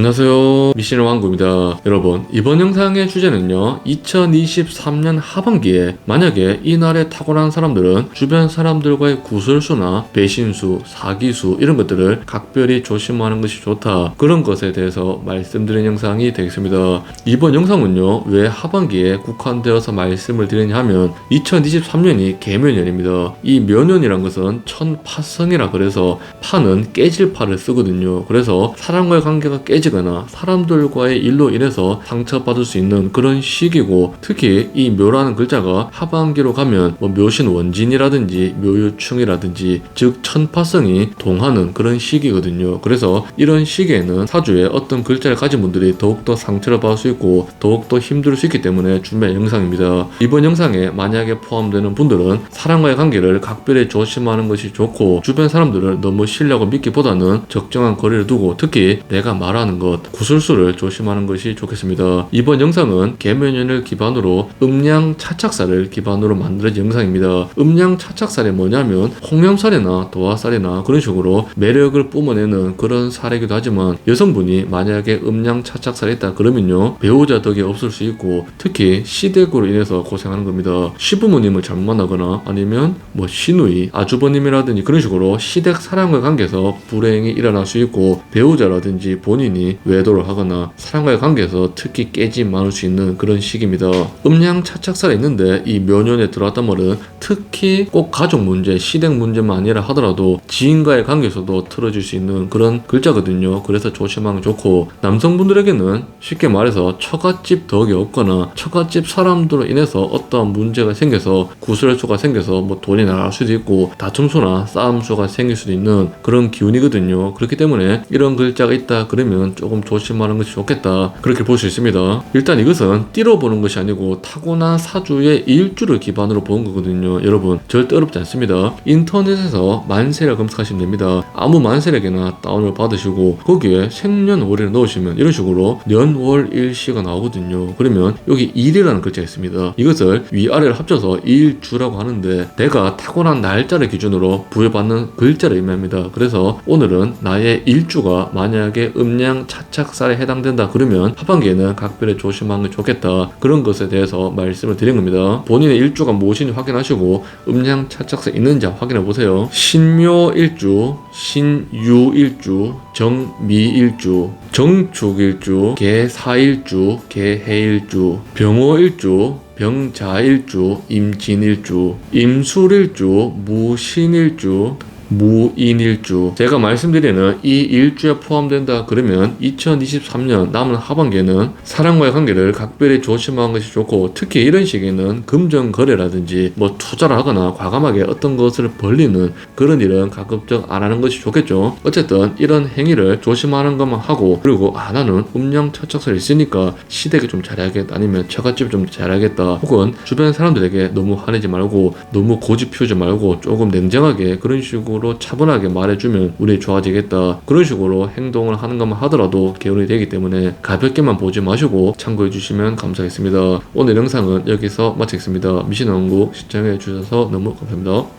안녕하세요. 미신의 왕구입니다. 여러분 이번 영상의 주제는요 2023년 하반기에 만약에 이날에 타고난 사람들은 주변 사람들과의 구설수나 배신수 사기수 이런 것들을 각별히 조심하는 것이 좋다. 그런 것에 대해서 말씀드린 영상이 되겠습니다. 이번 영상은요 왜 하반기에 국한되어서 말씀을 드리냐 하면 2023년이 개묘년입니다. 이 묘년이란 것은 천파성이라 그래서 파는 깨질 파를 쓰거든요. 그래서 사람과의 관계가 깨지 거나 사람들과의 일로 인해서 상처받을 수 있는 그런 시기고 특히 이 묘라는 글자가 하반기로 가면 뭐 묘신 원진이라든지 묘유충이라든지 즉 천파성이 동하는 그런 시기거든요. 그래서 이런 시기에는 사주에 어떤 글자를 가진 분들이 더욱더 상처를 받을 수 있고 더욱더 힘들 수 있기 때문에 준비한 영상입니다. 이번 영상에 만약에 포함되는 분들은 사람과의 관계를 각별히 조심하는 것이 좋고 주변 사람들을 너무 신뢰하고 믿기보다는 적정한 거리를 두고 특히 내가 말하는 것 구술수를 조심하는 것이 좋겠습니다. 이번 영상은 개면연을 기반으로 음양 차착살을 기반으로 만들어진 영상입니다. 음양 차착살이 뭐냐면 홍염살이나 도화살이나 그런 식으로 매력을 뿜어내는 그런 살이기도 하지만 여성분이 만약에 음양 차착살이 있다 그러면요 배우자 덕이 없을 수 있고 특히 시댁으로 인해서 고생하는 겁니다. 시부모님을 잘못 만나거나 아니면 뭐 시누이 아주버님이라든지 그런 식으로 시댁 사람과 관계에서 불행이 일어날 수 있고 배우자라든지 본인이 외도를 하거나 사람과의 관계에서 특히 깨짐 많을 수 있는 그런 시기입니다. 음양 차착살이 있는데 이 묘년에 들어왔단 말은 특히 꼭 가족 문제, 시댁 문제만 아니라 하더라도 지인과의 관계에서도 틀어질 수 있는 그런 글자거든요. 그래서 조심하는 게 좋고 남성분들에게는 쉽게 말해서 처갓집 덕이 없거나 처갓집 사람들로 인해서 어떠한 문제가 생겨서 구설수가 생겨서 뭐 돈이 나갈 수도 있고 다툼수나 싸움수가 생길 수도 있는 그런 기운이거든요. 그렇기 때문에 이런 글자가 있다 그러면 조금 조심하는 것이 좋겠다 그렇게 볼 수 있습니다. 일단 이것은 띠로 보는 것이 아니고 타고난 사주의 일주를 기반으로 보는 거거든요. 여러분 절대 어렵지 않습니다. 인터넷에서 만세를 검색하시면 됩니다. 아무 만세력이나 다운을 받으시고 거기에 생년월일을 넣으시면 이런 식으로 년월일시가 나오거든요. 그러면 여기 일이라는 글자가 있습니다. 이것을 위아래를 합쳐서 일주라고 하는데 내가 타고난 날짜를 기준으로 부여받는 글자를 의미합니다. 그래서 오늘은 나의 일주가 만약에 음양 차착살에 해당된다 그러면 하반기에는 각별히 조심하는 게 좋겠다 그런 것에 대해서 말씀을 드린 겁니다. 본인의 일주가 무엇인지 확인하시고 음양 차착살 있는지 확인해 보세요. 신묘 일주, 신유 일주, 정미 일주, 정축 일주, 개사 일주, 개해 일주, 병호 일주, 병자일주, 임진일주, 임술일주, 무신일주, 무인일주. 제가 말씀드리는 이 일주에 포함된다 그러면 2023년 남은 하반기에는 사람과의 관계를 각별히 조심하는 것이 좋고 특히 이런 시기에는 금전 거래라든지 뭐 투자를 하거나 과감하게 어떤 것을 벌리는 그런 일은 가급적 안 하는 것이 좋겠죠. 어쨌든 이런 행위를 조심하는 것만 하고 그리고 아 나는 음양 처착설 있으니까 시댁에 좀 잘해야겠다 아니면 처갓집 좀 잘해야겠다. 혹은 주변 사람들에게 너무 화내지 말고 너무 고집 피우지 말고 조금 냉정하게 그런 식으로 차분하게 말해주면 운이 좋아지겠다. 그런 식으로 행동을 하는 것만 하더라도 개운이 되기 때문에 가볍게만 보지 마시고 참고해 주시면 감사하겠습니다. 오늘 영상은 여기서 마치겠습니다. 미신왕국 시청해 주셔서 너무 감사합니다